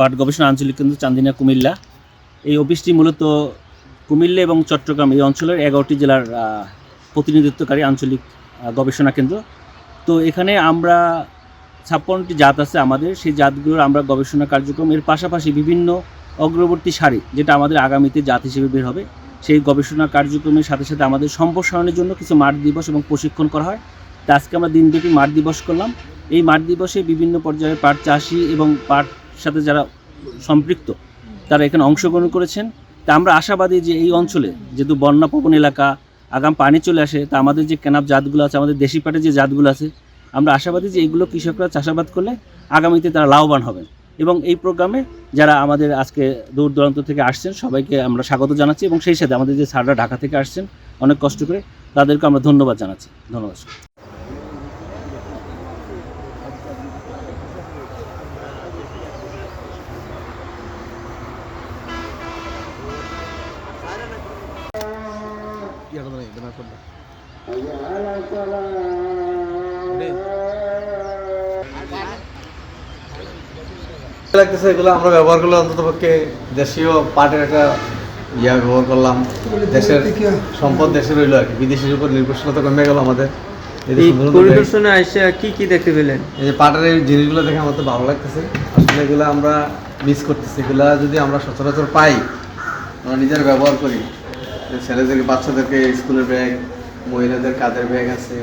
পাট গবেষণা আঞ্চলিক কেন্দ্র চান্দিনা, কুমিল্লা। এই অফিসটি মূলত কুমিল্লা এবং চট্টগ্রাম এই অঞ্চলের এগারোটি জেলার প্রতিনিধিত্বকারী আঞ্চলিক গবেষণা কেন্দ্র। তো এখানে আমরা ছাপ্পান্নটি জাত আছে আমাদের। সেই জাতগুলোর আমরা গবেষণা কার্যক্রম, এর পাশাপাশি বিভিন্ন অগ্রবর্তী সারি, যেটা আমাদের আগামীতে জাত হিসেবে বের হবে। সেই গবেষণা কার্যক্রমের সাথে সাথে আমাদের সম্প্রসারণের জন্য কিছু মাঠ দিবস এবং প্রশিক্ষণ করা হয়। তা আজকে আমরা দিনব্যাপী মাঠ দিবস করলাম। এই মাঠ দিবসে বিভিন্ন পর্যায়ে পাট চাষি এবং পাট সাথে যারা সম্পৃক্ত, তারা এখানে অংশগ্রহণ করেছেন। তা আমরা আশাবাদী যে এই অঞ্চলে যেহেতু বন্যা প্রবণ এলাকা, আগাম পানি চলে আসে, তা আমাদের যে কেনাব জাতগুলো আছে, আমাদের দেশি পাটের যে জাতগুলো আছে, আমরা আশাবাদী যে এইগুলো কৃষকরা চাষাবাদ করলে আগামীতে তারা লাভবান হবেন। এবং এই প্রোগ্রামে যারা আমাদের আজকে দূর দূরান্ত থেকে আসছেন, সবাইকে আমরা স্বাগত জানাচ্ছি এবং সেই সাথে আমাদের যে স্যাররা ঢাকা থেকে আসছেন, অনেক কষ্ট করে তাদেরকে আমরা ধন্যবাদ জানাচ্ছি। ধন্যবাদ লাগতেছে এগুলো আমরা ব্যবহার করলে অন্তত পক্ষে দেশীয় পাটের একটা ইয়া ব্যবহার করলাম। দেশের সম্পদ দেশে রইল আর কি। বিদেশের উপর নির্ভরশীলতা কমে গেল আমাদের। পরিদর্শনে আইসা কি কি দেখতে পেলেন এই যে পাটের এই জিনিসগুলো দেখে আমার তো ভালো লাগতেছে। আসলে এগুলো আমরা মিস করতেছি। এগুলা যদি আমরা সচরাচর পাই আমরা নিজের ব্যবহার করি। ছেলেদেরকে, বাচ্চাদেরকে স্কুলের ব্যাগ মহিলাদের কাদের ব্যাগ আছে,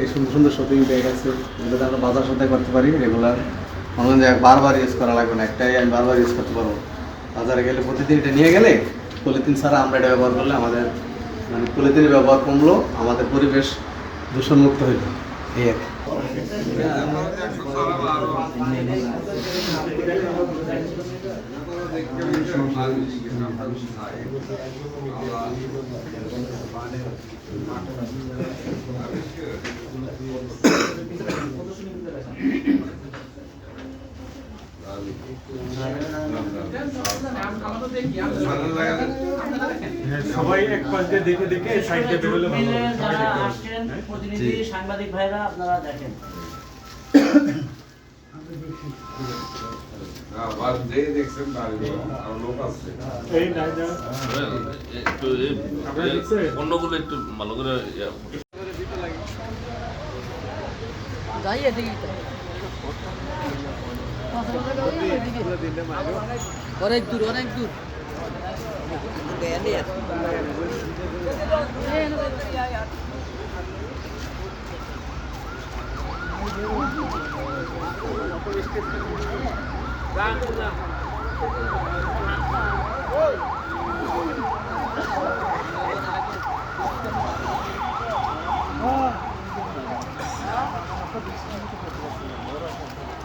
এই সুন্দর সুন্দর শপিং ব্যাগ আছে যেটা আমরা বাজার সাথে করতে পারি রেগুলার অনলাইন বারবার ইউজ করা লাগবে না, একটাই আমি বারবার ইউজ করতে পারব। বাজারে গেলে প্রতিদিন এটা নিয়ে গেলে পলিথিন ছাড়া আমরা এটা ব্যবহার করলে আমাদের মানে পলিথিনের ব্যবহার কমলো, আমাদের পরিবেশ দূষণমুক্ত হইল। এই আর কি সবাই এক পাশ দিয়ে দেখে দেখে সাইডে বেরোলে ভালো পাবে। আসছেন প্রতিনিধি সাংবাদিক ভাইরা আপনারা দেখেন। আবার যে দেখছেন বাড়ি আর লোক আছে এই না একটু? অন্যগুলো ভালো করে ইয়া। অনেক দূর অনেক দূর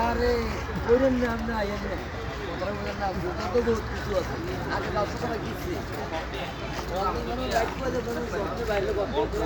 আরে কইরেন না, আমরা আইয়েন না কথা বলেন না বোকা তো বহুত কিছু আছে। আগে ব্যবসা করা গেছি